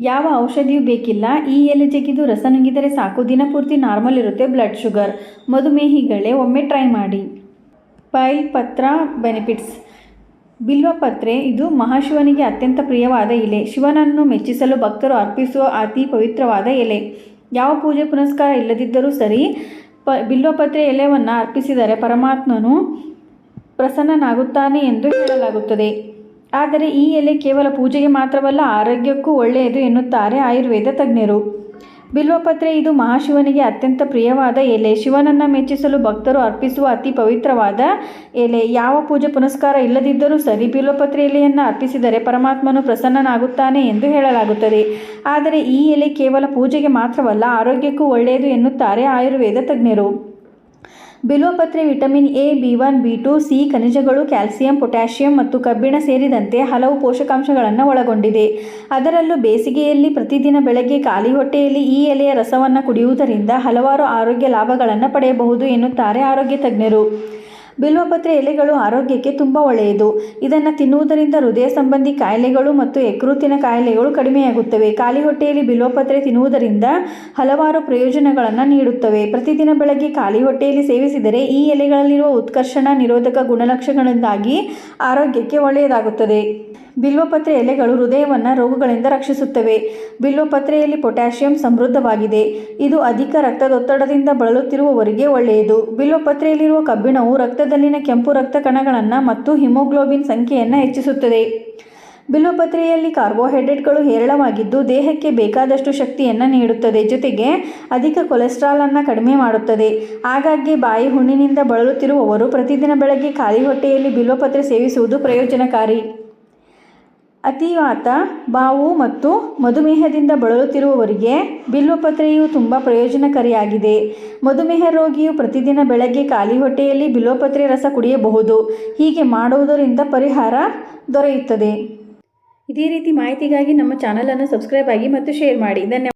ಯಾವ ಔಷಧಿಯೂ ಬೇಕಿಲ್ಲ. ಈ ಎಲೆ ಜಗಿದು ರಸ ನುಂಗಿದರೆ ಸಾಕು. ದಿನಪೂರ್ತಿ ನಾರ್ಮಲ್ ಇರುತ್ತೆ ಬ್ಲಡ್ ಶುಗರ್ ಮಧುಮೇಹಿಗಳೇ, ಒಮ್ಮೆ ಟ್ರೈ ಮಾಡಿ. ಪೈಲ್ ಪತ್ರ ಬೆನಿಫಿಟ್ಸ್ ಬಿಲ್ವಪತ್ರೆ ಇದು ಮಹಾಶಿವನಿಗೆ ಅತ್ಯಂತ ಪ್ರಿಯವಾದ ಎಲೆ. ಶಿವನನ್ನು ಮೆಚ್ಚಿಸಲು ಭಕ್ತರು ಅರ್ಪಿಸುವ ಅತಿ ಪವಿತ್ರವಾದ ಎಲೆ. ಯಾವ ಪೂಜೆ ಪುನಸ್ಕಾರ ಇಲ್ಲದಿದ್ದರೂ ಸರಿ, ಪ ಬಿಲ್ವಪತ್ರೆ ಎಲೆಯನ್ನು ಅರ್ಪಿಸಿದರೆ ಪರಮಾತ್ಮನು ಪ್ರಸನ್ನನಾಗುತ್ತಾನೆ ಎಂದು ಹೇಳಲಾಗುತ್ತದೆ. ಆದರೆ ಈ ಎಲೆ ಕೇವಲ ಪೂಜೆಗೆ ಮಾತ್ರವಲ್ಲ, ಆರೋಗ್ಯಕ್ಕೂ ಒಳ್ಳೆಯದು ಎನ್ನುತ್ತಾರೆ ಆಯುರ್ವೇದ ತಜ್ಞರು. ಬಿಲ್ವಪತ್ರೆ ಇದು ಮಹಾಶಿವನಿಗೆ ಅತ್ಯಂತ ಪ್ರಿಯವಾದ ಎಲೆ. ಶಿವನನ್ನು ಮೆಚ್ಚಿಸಲು ಭಕ್ತರು ಅರ್ಪಿಸುವ ಅತಿ ಪವಿತ್ರವಾದ ಎಲೆ. ಯಾವ ಪೂಜೆ ಪುನಸ್ಕಾರ ಇಲ್ಲದಿದ್ದರೂ ಸರಿ ಬಿಲ್ವಪತ್ರೆ ಎಲೆಯನ್ನು ಅರ್ಪಿಸಿದರೆ ಪರಮಾತ್ಮನು ಪ್ರಸನ್ನನಾಗುತ್ತಾನೆ ಎಂದು ಹೇಳಲಾಗುತ್ತದೆ. ಆದರೆ ಈ ಎಲೆ ಕೇವಲ ಪೂಜೆಗೆ ಮಾತ್ರವಲ್ಲ, ಆರೋಗ್ಯಕ್ಕೂ ಒಳ್ಳೆಯದು ಎನ್ನುತ್ತಾರೆ ಆಯುರ್ವೇದ ತಜ್ಞರು. ಬಿಲ್ವಪತ್ರೆ vitamin A, B one, B two, C ಖನಿಜಗಳು, ಕ್ಯಾಲ್ಸಿಯಂ, ಪೊಟ್ಯಾಷಿಯಂ ಮತ್ತು ಕಬ್ಬಿಣ ಸೇರಿದಂತೆ ಹಲವು ಪೋಷಕಾಂಶಗಳನ್ನು ಒಳಗೊಂಡಿದೆ. ಅದರಲ್ಲೂ ಬೇಸಿಗೆಯಲ್ಲಿ ಪ್ರತಿದಿನ ಬೆಳಗ್ಗೆ ಖಾಲಿ ಹೊಟ್ಟೆಯಲ್ಲಿ ಈ ಎಲೆಯ ರಸವನ್ನು ಕುಡಿಯುವುದರಿಂದ ಹಲವಾರು ಆರೋಗ್ಯ ಲಾಭಗಳನ್ನು ಪಡೆಯಬಹುದು ಎನ್ನುತ್ತಾರೆ ಆರೋಗ್ಯ ತಜ್ಞರು. ಬಿಲ್ವಪತ್ರೆ ಎಲೆಗಳು ಆರೋಗ್ಯಕ್ಕೆ ತುಂಬ ಒಳ್ಳೆಯದು. ಇದನ್ನು ತಿನ್ನುವುದರಿಂದ ಹೃದಯ ಸಂಬಂಧಿ ಕಾಯಿಲೆಗಳು ಮತ್ತು ಯಕೃತ್ತಿನ ಕಾಯಿಲೆಗಳು ಕಡಿಮೆಯಾಗುತ್ತವೆ. ಖಾಲಿ ಹೊಟ್ಟೆಯಲ್ಲಿ ಬಿಲ್ವಪತ್ರೆ ತಿನ್ನುವುದರಿಂದ ಹಲವಾರು ಪ್ರಯೋಜನಗಳನ್ನು ನೀಡುತ್ತವೆ. ಪ್ರತಿದಿನ ಬೆಳಗ್ಗೆ ಖಾಲಿ ಹೊಟ್ಟೆಯಲ್ಲಿ ಸೇವಿಸಿದರೆ ಈ ಎಲೆಗಳಲ್ಲಿರುವ ಉತ್ಕರ್ಷಣ ನಿರೋಧಕ ಗುಣಲಕ್ಷಣಗಳಿಂದಾಗಿ ಆರೋಗ್ಯಕ್ಕೆ ಒಳ್ಳೆಯದಾಗುತ್ತದೆ. ಬಿಲ್ವಪತ್ರೆ ಎಲೆಗಳು ಹೃದಯವನ್ನು ರೋಗಗಳಿಂದ ರಕ್ಷಿಸುತ್ತವೆ. ಬಿಲ್ವಪತ್ರೆಯಲ್ಲಿ ಪೊಟ್ಯಾಷಿಯಂ ಸಮೃದ್ಧವಾಗಿದೆ. ಇದು ಅಧಿಕ ರಕ್ತದೊತ್ತಡದಿಂದ ಬಳಲುತ್ತಿರುವವರಿಗೆ ಒಳ್ಳೆಯದು. ಬಿಲ್ವಪತ್ರೆಯಲ್ಲಿರುವ ಕಬ್ಬಿಣವು ರಕ್ತದಲ್ಲಿನ ಕೆಂಪು ರಕ್ತ ಕಣಗಳನ್ನು ಮತ್ತು ಹಿಮೋಗ್ಲೋಬಿನ್ ಸಂಖ್ಯೆಯನ್ನು ಹೆಚ್ಚಿಸುತ್ತದೆ. ಬಿಲ್ವಪತ್ರೆಯಲ್ಲಿ ಕಾರ್ಬೋಹೈಡ್ರೇಟ್ಗಳು ಹೇರಳವಾಗಿದ್ದು ದೇಹಕ್ಕೆ ಬೇಕಾದಷ್ಟು ಶಕ್ತಿಯನ್ನು ನೀಡುತ್ತದೆ. ಜೊತೆಗೆ ಅಧಿಕ ಕೊಲೆಸ್ಟ್ರಾಲನ್ನು ಕಡಿಮೆ ಮಾಡುತ್ತದೆ. ಹಾಗಾಗಿ ಬಾಯಿ ಹುಣ್ಣಿನಿಂದ ಬಳಲುತ್ತಿರುವವರು ಪ್ರತಿದಿನ ಬೆಳಗ್ಗೆ ಖಾಲಿ ಹೊಟ್ಟೆಯಲ್ಲಿ ಬಿಲ್ವಪತ್ರೆ ಸೇವಿಸುವುದು ಪ್ರಯೋಜನಕಾರಿ. ಅತಿವಾತ ಬಾವು ಮತ್ತು ಮಧುಮೇಹದಿಂದ ಬಳಲುತ್ತಿರುವವರಿಗೆ ಬಿಲ್ವಪತ್ರೆಯು ತುಂಬ ಪ್ರಯೋಜನಕಾರಿಯಾಗಿದೆ. ಮಧುಮೇಹ ರೋಗಿಯು ಪ್ರತಿದಿನ ಬೆಳಗ್ಗೆ ಖಾಲಿ ಹೊಟ್ಟೆಯಲ್ಲಿ ಬಿಲ್ವಪತ್ರೆ ರಸ ಕುಡಿಯಬಹುದು. ಹೀಗೆ ಮಾಡುವುದರಿಂದ ಪರಿಹಾರ ದೊರೆಯುತ್ತದೆ. ಇದೇ ರೀತಿ ಮಾಹಿತಿಗಾಗಿ ನಮ್ಮ ಚಾನಲನ್ನು ಸಬ್ಸ್ಕ್ರೈಬ್ ಆಗಿ ಮತ್ತು ಶೇರ್ ಮಾಡಿ. ಧನ್ಯವಾದ.